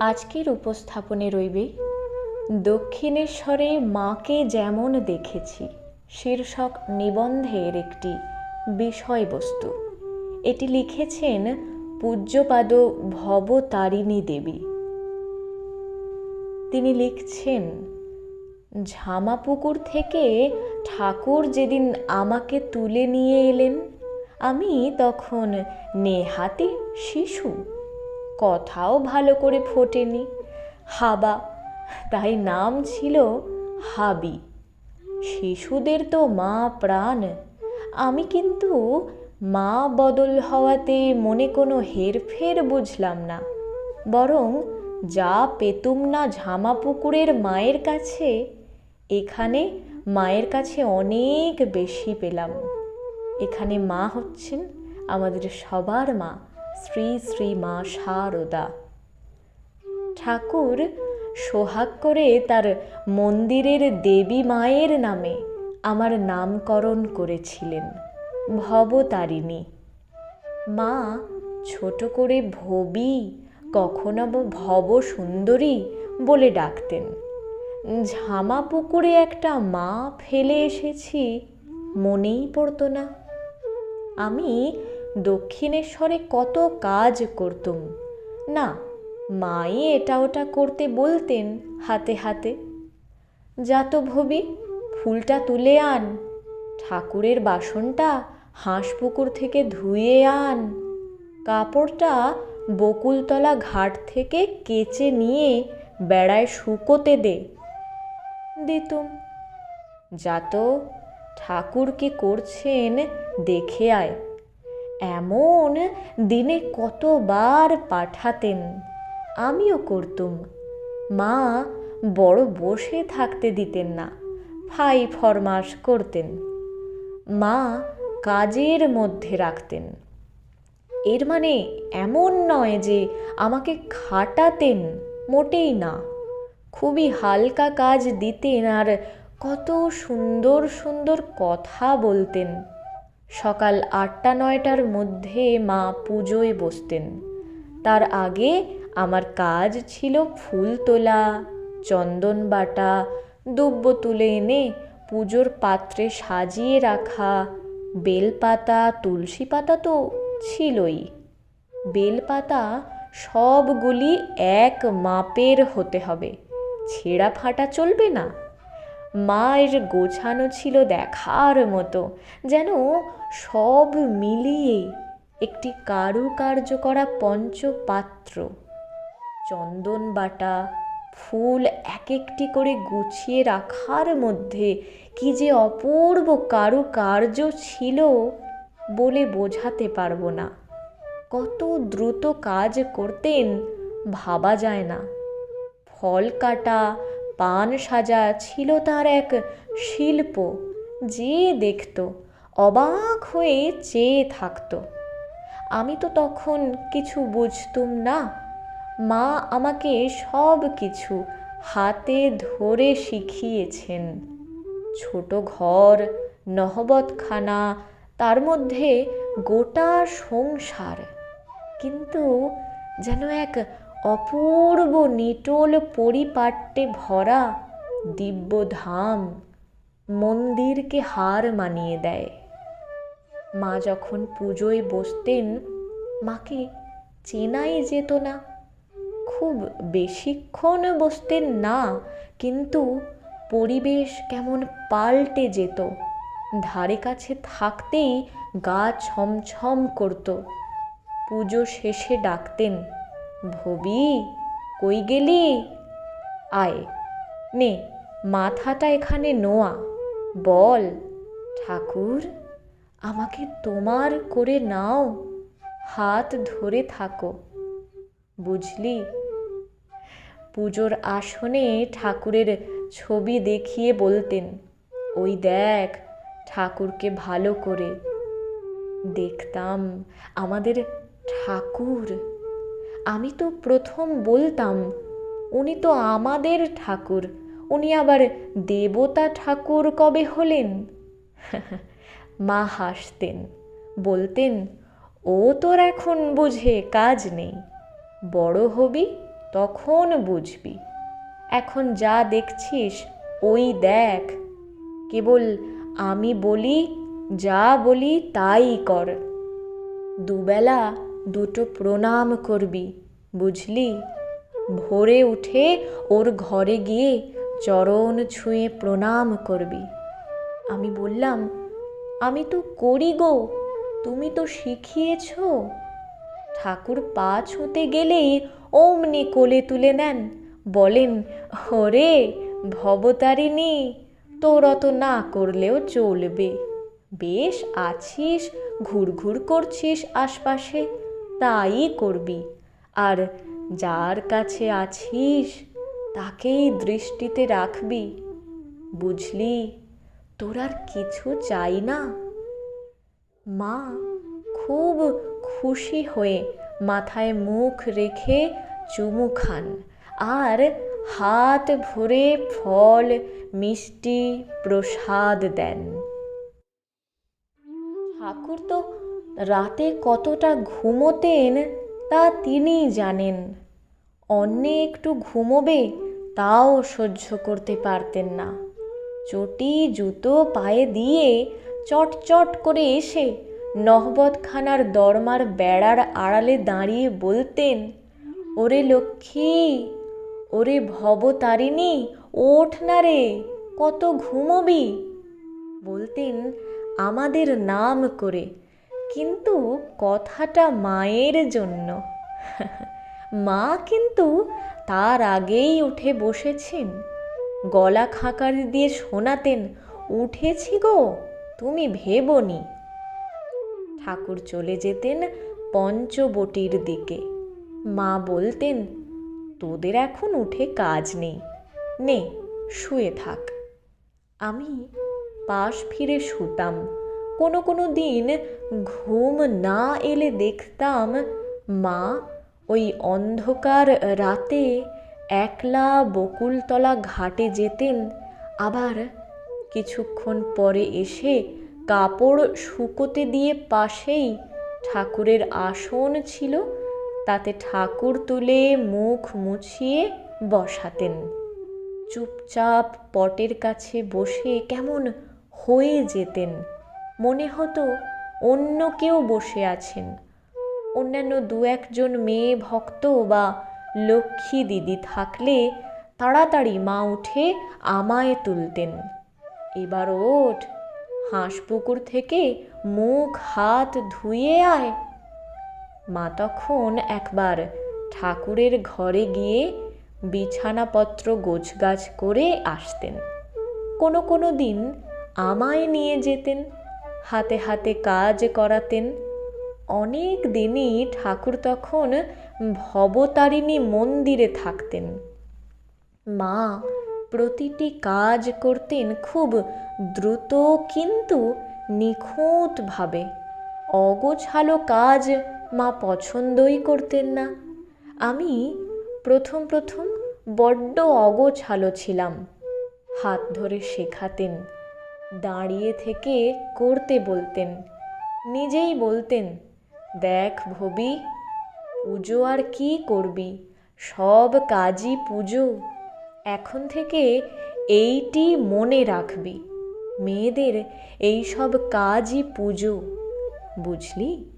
আজকের উপস্থাপনে রইবে, দক্ষিণেশ্বরে মাকে যেমন দেখেছি, শীর্ষক নিবন্ধের একটি বিষয়বস্তু। এটি লিখেছেন পূজ্যপাদ ভবতারিণী দেবী। তিনি লিখছেন, ঝামাপুকুর থেকে ঠাকুর যেদিন আমাকে তুলে নিয়ে এলেন, আমি তখন নেহাতি শিশু। কথাও ভালো করে ফোটেনি। হাবা, তাই নাম ছিল হাবি। শিশুদের তো মা প্রাণ। আমি কিন্তু মা বদল হওয়াতে মনে কোনো হেরফের বুঝলাম না। বরং যা পেতুম না ঝামাপুকুরের মায়ের কাছে, এখানে মায়ের কাছে অনেক বেশি পেলাম। এখানে মা হচ্ছেন আমাদের সবার মা। শ্রী শ্রী মা শারদা। ঠাকুর সোহাগ করে তার মন্দিরের দেবী মায়ের নামে আমার নামকরণ করেছিলেন ভবতারিণী। মা, ছোট করে ভবি, কখনো ভব সুন্দরী বলে ডাকতেন। ঝামা পুকুরে একটা মা ফেলে এসেছি, মনেই পড়তো না। আমি দক্ষিণেশ্বরে কত কাজ করতুম। না, মাই এটা ওটা করতে বলতেন হাতে হাতে। যা তো ভবি, ফুলটা তুলে আন, ঠাকুরের বাসনটা হাঁস পুকুর থেকে ধুয়ে আন, কাপড়টা বকুলতলা ঘাট থেকে কেচে নিয়ে বেড়ায় শুকোতে দে, দিতুম। যা তো ঠাকুর কি করছেন দেখে আয়। এমন দিনে কতবার পাঠাতেন। আমিও করতুম। মা বড় বসে থাকতে দিতেন না, ফাই ফরমাস করতেন। মা কাজের মধ্যে রাখতেন। এর মানে এমন নয় যে আমাকে খাটাতেন, মোটেই না। খুবই হালকা কাজ দিতেন আর কত সুন্দর সুন্দর কথা বলতেন। সকাল আটটা নয়টার মধ্যে মা পুজোয় বসতেন। তার আগে আমার কাজ ছিল ফুল তোলা, চন্দন বাটা দুব্য তুলে এনে পুজোর পাত্রে সাজিয়ে রাখা, বেলপাতা, তুলসী পাতা তো ছিলই। বেলপাতা সবগুলি এক মাপের হতে হবে। ছেঁড়া ফাটা চলবে না? মায়ের গোছানো ছিল দেখার মতো, যেন সব মিলিয়ে একটি কারুকার্য করা পঞ্চপাত্র। চন্দন বাটা, ফুল এক একটি করে গুছিয়ে রাখার মধ্যে কি যে অপূর্ব কারুকার্য ছিল বলে বোঝাতে পারব না। কত দ্রুত কাজ করতেন ভাবা যায় না। ফল কাটা পান সাজা ছিল তার এক শিল্প, যে দেখত, অবাক হয়ে চেয়ে থাকত। আমি তো তখন কিছু বুঝতুম না। মা আমাকে সব কিছু হাতে ধরে শিখিয়েছেন। ছোট ঘর, নহবতখানা, তার মধ্যে গোটা সংসার। কিন্তু যেন এক অপূর্ব নিটোল পরিপাট্যে ভরা দিব্যধাম মন্দিরকে হার মানিয়ে দেয়। মা যখন পুজোয় বসতেন, মাকে চেনাই যেত না। খুব বেশিক্ষণ বসতেন না, কিন্তু পরিবেশ কেমন পাল্টে যেত। ধারে কাছে থাকতেই গা ছমছম করত। পুজো শেষে ডাকতেন ভবি, কই গেলি? আয়, নে, মাথাটা এখানে নোয়া, বল, ঠাকুর, আমাকে তোমার করে নাও, হাত ধরে থাকো। বুঝলি? পুজোর আসনে ঠাকুরের ছবি দেখিয়ে বলতেন, ওই দেখ, ঠাকুরকে ভালো করে। দেখতাম আমাদের ঠাকুর। আমি তো প্রথম বলতাম, উনি তো আমাদের ঠাকুর। উনি আবার দেবতা ঠাকুর কবে হলেন? মা হাসতেন, বলতেন, ও তোর এখন বুঝে কাজ নেই। বড় হবি, তখন বুঝবি। এখন যা দেখছিস, ওই দেখ। কেবল আমি বলি, যা বলি তাই কর। দুবেলা দুটো প্রণাম করবি, বুঝলি? ভোরে উঠে ওর ঘরে গিয়ে চরণ ছুঁয়ে প্রণাম করবি। আমি বললাম, আমি তো করি গো, তুমি তো শিখিয়েছ। ঠাকুর পা ছুঁতে গেলেই অমনি কোলে তুলে নেন। বলেন, ওরে ভবতারিণী, তোর অত না করলেও চলবে। বেশ আছিস, ঘুরঘুর করছিস আশপাশে। তাই করবি। আর যার কাছে আছিস, তাকেই দৃষ্টিতে রাখবি। বুঝলি, তোর আর কিছু চাই না। মা খুব খুশি হয়ে মাথায় মুখ রেখে চুমু খান। আর হাত ভরে ফল, মিষ্টি প্রসাদ দেন। ঠাকুর তো রাতে কতটা ঘুমোতেন তা তিনিই জানেন। অন্যে একটু ঘুমোবে তাও সহ্য করতে পারতেন না। চটি, জুতো, পায়ে দিয়ে চটচট করে এসে নহবতখানার দরমার বেড়ার আড়ালে দাঁড়িয়ে বলতেন, ওরে লক্ষ্মী, ওরে ভবতারিণী, ওঠ না রে, কত ঘুমোবি? বলতেন, আমাদের নাম করে কিন্তু কথাটা মায়ের জন্য। মা কিন্তু তার আগেই উঠে বসেছেন। গলা খাঁকারি দিয়ে শোনাতেন, উঠেছি গো, তুমি ভেবনি ঠাকুর চলে যেতেন পঞ্চবটির দিকে। মা বলতেন, তোদের এখন উঠে কাজ নেই। নে, শুয়ে থাক। আমি পাশ ফিরে শুতাম। কোনো কোনো দিন ঘুম না এলে দেখতাম মা ওই অন্ধকার রাতে একলা বকুলতলা ঘাটে যেতেন। আবার কিছুক্ষণ পরে এসে কাপড় শুকোতে দিয়ে পাশেই ঠাকুরের আসন ছিল, তাতে ঠাকুর তুলে মুখ মুছিয়ে বসাতেন। চুপচাপ পটের কাছে বসে কেমন হয়ে যেতেন। মনে হতো অন্য কেউ বসে আছেন। অন্যান্য দু একজন মেয়ে ভক্ত বা লক্ষ্মী দিদি থাকলে তাড়াতাড়ি মা উঠে আমায় তুলতেন। এবার ওঠ হাঁস পুকুর থেকে মুখ, হাত ধুয়ে আয়। মা তখন একবার ঠাকুরের ঘরে গিয়ে বিছানাপত্র গোছগাছ করে আসতেন। কোনো কোনো দিন আমায় নিয়ে যেতেন। হাতে হাতে কাজ করাতেন। অনেক দিনই ঠাকুর তখন ভবতারিণী মন্দিরে থাকতেন। মা প্রতিটি কাজ করতেন খুব দ্রুত কিন্তু নিখুঁতভাবে। অগোছালো কাজ মা পছন্দই করতেন না। আমি প্রথম প্রথম বড্ড অগোছালো ছিলাম। হাত ধরে শেখাতেন। দাঁড়িয়ে থেকে করতে বলতেন। নিজেই বলতেন, দেখ ভবি, পুজো আর কি করবি? সব কাজই পুজো। এখন থেকে এইটি মনে রাখবি। মেয়েদের এই সব কাজই পুজো। বুঝলি?